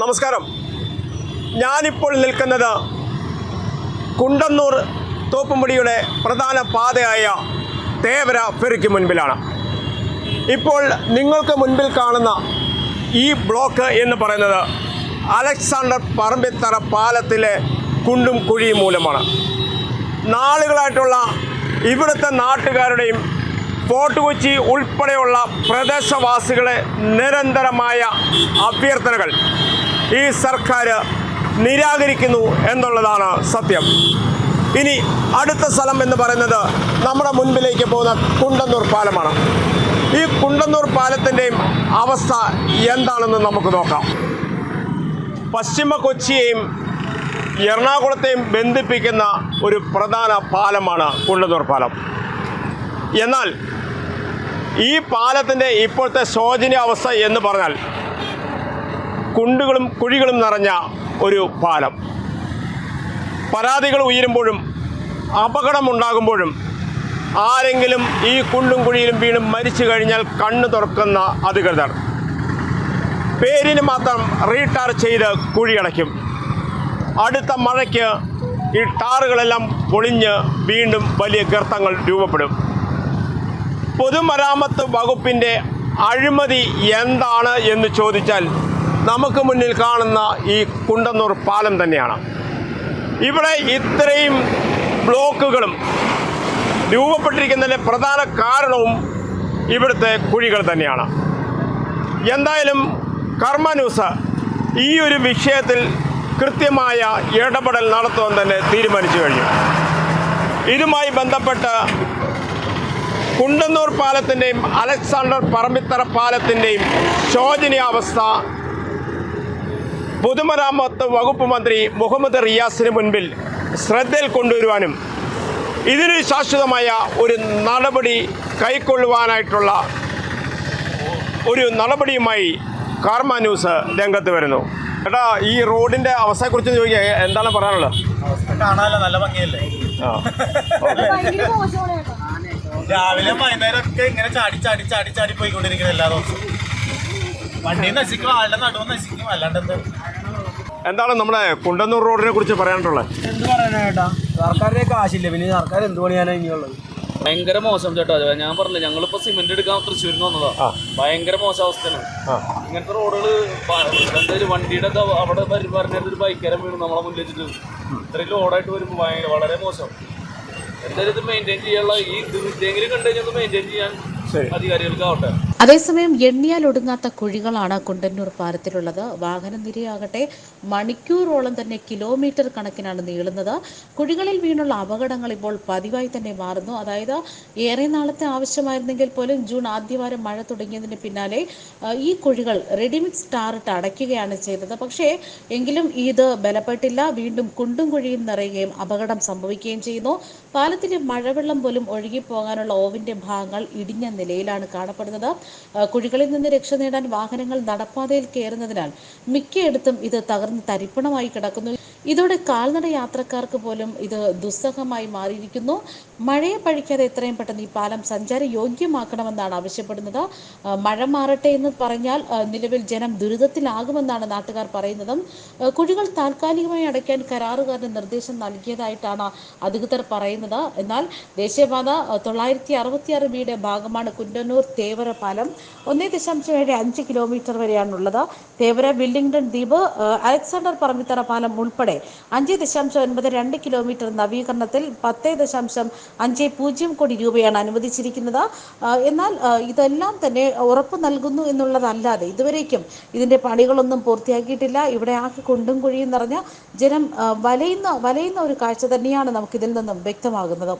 നമസ്കാരം. ഞാനിപ്പോൾ നിൽക്കുന്നത് കുണ്ടന്നൂർ തോപ്പുംപടിയുടെ പ്രധാന പാതയായ തേവര ഫെറിക്ക് മുൻപിലാണ്. ഇപ്പോൾ നിങ്ങൾക്ക് മുൻപിൽ കാണുന്ന ഈ ബ്ലോക്ക് എന്ന് പറയുന്നത് അലക്സാണ്ടർ പറമ്പിത്തറ പാലത്തിലെ കുണ്ടും കുഴിയും മൂലമാണ്. നാളുകളായിട്ടുള്ള ഇവിടുത്തെ നാട്ടുകാരുടെയും ഫോർട്ട് കൊച്ചി ഉൾപ്പെടെയുള്ള പ്രദേശവാസികളെ നിരന്തരമായ അഭ്യർത്ഥനകൾ ഈ സർക്കാർ നിരാകരിക്കുന്നു എന്നുള്ളതാണ് സത്യം. ഇനി അടുത്ത സ്ഥലം എന്ന് പറയുന്നത് നമ്മുടെ മുൻപിലേക്ക് പോകുന്ന കുണ്ടന്നൂർ പാലമാണ്. ഈ കുണ്ടന്നൂർ പാലത്തിന്റെയും അവസ്ഥ എന്താണെന്ന് നമുക്ക് നോക്കാം. പശ്ചിമ കൊച്ചിയെയും എറണാകുളത്തെയും ബന്ധിപ്പിക്കുന്ന ഒരു പ്രധാന പാലമാണ് കുണ്ടന്നൂർ പാലം. എന്നാൽ ഈ പാലത്തിന്റെ ഇപ്പോഴത്തെ ശോചനീയ അവസ്ഥ എന്ന് പറഞ്ഞാൽ കുണ്ടുകളും കുഴികളും നിറഞ്ഞ ഒരു പാലം. പരാതികൾ ഉയരുമ്പോഴും അപകടമുണ്ടാകുമ്പോഴും ആരെങ്കിലും ഈ കുണ്ടും കുഴിയിലും വീണും മരിച്ചു കഴിഞ്ഞാൽ കണ്ണു തുറക്കുന്ന അധികൃതർ. പേരിന് മാത്രം റീടാർ ചെയ്ത് കുഴിയടയ്ക്കും. അടുത്ത മഴയ്ക്ക് ഈ ടാറുകളെല്ലാം പൊളിഞ്ഞ് വീണ്ടും വലിയ ഗർത്തങ്ങൾ രൂപപ്പെടും. പൊതുമരാമത്ത് വകുപ്പിന്റെ അഴിമതി എന്താണ് എന്ന് ചോദിച്ചാൽ നമുക്ക് മുന്നിൽ കാണുന്ന ഈ കുണ്ടന്നൂർ പാലം തന്നെയാണ്. ഇവിടെ ഇത്രയും ബ്ലോക്കുകളും രൂപപ്പെട്ടിരിക്കുന്നതിന്റെ പ്രധാന കാരണവും ഇവിടുത്തെ കുഴികൾ തന്നെയാണ്. എന്തായാലും കർമ്മ ന്യൂസ് ഈ ഒരു വിഷയത്തിൽ കൃത്യമായ ഇടപെടൽ നടത്തുവാൻ തന്നെ തീരുമാനിച്ചു കഴിഞ്ഞു. ഇതുമായി ബന്ധപ്പെട്ട് കുണ്ടന്നൂർ പാലത്തിന്റെയും അലക്സാണ്ടർ പറമ്പിത്തറ പാലത്തിന്റെയും ശോചനീയാവസ്ഥ പൊതുമരാമത്ത് വകുപ്പ് മന്ത്രി മുഹമ്മദ് റിയാസിന് മുൻപിൽ ശ്രദ്ധയിൽ കൊണ്ടുവരുവാനും ഇതിന് ശാശ്വതമായ ഒരു നടപടി കൈക്കൊള്ളുവാനായിട്ടുള്ള ഒരു നടപടിയുമായി കാർമ ന്യൂസ് രംഗത്ത് വരുന്നു. ചേട്ടാ ഈ റോഡിന്റെ അവസ്ഥയെക്കുറിച്ച് ചോദിക്കുക എന്താണ് പറയാനുള്ളത്? കാണാനല്ല നല്ല ഭംഗിയല്ലേ? രാവിലെ വൈകുന്നേരം ഒക്കെ ഇങ്ങനെ ചാടി ചാടി ചാടി ചാടി പോയിക്കൊണ്ടിരിക്കുന്നത് എല്ലാ ദിവസവും. വണ്ടി നശിക്കും ആളുടെ നടുവ് നശിക്കും അല്ലാണ്ട് എന്ത്? എന്താണ് നമ്മുടെ കുണ്ടന്നൂർ റോഡിനെ കുറിച്ച് പറയാനുള്ളത്? എന്ത് പറയാനായിട്ടാ സർക്കാരിന്റെ കാശില്ല? പിന്നെ സർക്കാർ എന്ത് പണിയാനാ ഇനിയുള്ളത്? ഭയങ്കര മോശം ചേട്ടാ. അത് ഞാൻ പറഞ്ഞില്ല ഞങ്ങളിപ്പോ സിമെന്റ് എടുക്കാൻ തൃശ്ശൂരിൽ നിന്ന് വന്നതാ ഭയങ്കര മോശം അവസ്ഥയാണ്. ഇങ്ങനത്തെ റോഡുകൾ എന്തായാലും വണ്ടിയുടെ ഒക്കെ അവിടെ പറഞ്ഞിട്ട് ഒരു ബൈക്കാരൻ വീണ് നമ്മളെ മുന്നിൽ വെച്ചിട്ട്. ഇത്രയും ലോഡായിട്ട് വരുമ്പോൾ ഭയങ്കര വളരെ മോശം. എന്തായാലും ഇത് മെയിന്റെയിൻ ചെയ്യാനുള്ള ഈ ഇത് ഇതെങ്കിലും കണ്ടു കഴിഞ്ഞാൽ മെയിന്റെയിൻ ചെയ്യാൻ അധികാരികൾക്കാവട്ടെ. അധികാരികൾക്ക് ആവട്ടെ അതേസമയം എണ്ണിയാൽ ഒടുങ്ങാത്ത കുഴികളാണ് കുണ്ടന്നൂർ പാലത്തിലുള്ളത്. വാഹന നിരയാകട്ടെ മണിക്കൂറോളം തന്നെ കിലോമീറ്റർ കണക്കിനാണ് നീളുന്നത്. കുഴികളിൽ വീണുള്ള അപകടങ്ങൾ ഇപ്പോൾ പതിവായി തന്നെ മാറുന്നു. അതായത് ഏറെ നാളത്തെ ആവശ്യമായിരുന്നെങ്കിൽ പോലും ജൂൺ ആദ്യവാരം മഴ തുടങ്ങിയതിന് പിന്നാലെ ഈ കുഴികൾ റെഡിമിക്സ് ടാറിട്ട് അടയ്ക്കുകയാണ് ചെയ്തത്. പക്ഷേ എങ്കിലും ഇത് ബലപ്പെട്ടില്ല. വീണ്ടും കുണ്ടും കുഴിയും നിറയുകയും അപകടം സംഭവിക്കുകയും ചെയ്യുന്നു. പാലത്തിലെ മഴവെള്ളം പോലും ഒഴുകിപ്പോകാനുള്ള ഓവിന്റെ ഭാഗങ്ങൾ ഇടിഞ്ഞ നിലയിലാണ് കാണപ്പെടുന്നത്. കുഴികളിൽ നിന്ന് രക്ഷ നേടാൻ വാഹനങ്ങൾ നടപ്പാതയിൽ കയറുന്നതിനാൽ മിക്കയിടത്തും ഇത് തകർന്ന് തരിപ്പണമായി കിടക്കുന്നു. ഇതോടെ കാൽനട യാത്രക്കാർക്ക് പോലും ഇത് ദുസ്സഹമായി മാറിയിരിക്കുന്നു. മഴയെ പഴിക്കാതെ എത്രയും പെട്ടെന്ന് ഈ പാലം സഞ്ചാര യോഗ്യമാക്കണമെന്നാണ് ആവശ്യപ്പെടുന്നത്. മഴ മാറട്ടെ എന്ന് പറഞ്ഞാൽ നിലവിൽ ജനം ദുരിതത്തിലാകുമെന്നാണ് നാട്ടുകാർ പറയുന്നതും. കുഴികൾ താൽക്കാലികമായി അടയ്ക്കാൻ കരാറുകാരന് നിർദ്ദേശം നൽകിയതായിട്ടാണ് അധികൃതർ പറയുന്നത്. എന്നാൽ ദേശീയപാത തൊള്ളായിരത്തി അറുപത്തിയാറ് ബിയുടെ ഭാഗമാണ് കുണ്ടന്നൂർ തേവര പാലം. ഒന്നേ ദശാംശം ഏഴ് അഞ്ച് കിലോമീറ്റർ വരെയാണുള്ളത്. തേവര വില്ലിംഗ്ടൺ ദ്വീപ് അലക്സാണ്ടർ പറമ്പിത്തറ പാലം ഉൾപ്പെടെ അഞ്ച് ദശാംശം ഒൻപത് രണ്ട് കിലോമീറ്റർ നവീകരണത്തിൽ പത്ത് ദശാംശം അഞ്ച് പൂജ്യം കോടി രൂപയാണ് അനുവദിച്ചിരിക്കുന്നത്. എന്നാൽ ഇതെല്ലാം തന്നെ ഉറപ്പ് നൽകുന്നു എന്നുള്ളതല്ലാതെ ഇതുവരേക്കും ഇതിന്റെ പണികളൊന്നും പൂർത്തിയാക്കിയിട്ടില്ല. ഇവിടെ ആകെ കുണ്ടും കുഴിയും നിറഞ്ഞ ജനം വലയുന്ന വലയുന്ന ഒരു കാഴ്ച തന്നെയാണ് നമുക്കിതിൽ നിന്നും വ്യക്തമാകുന്നത്.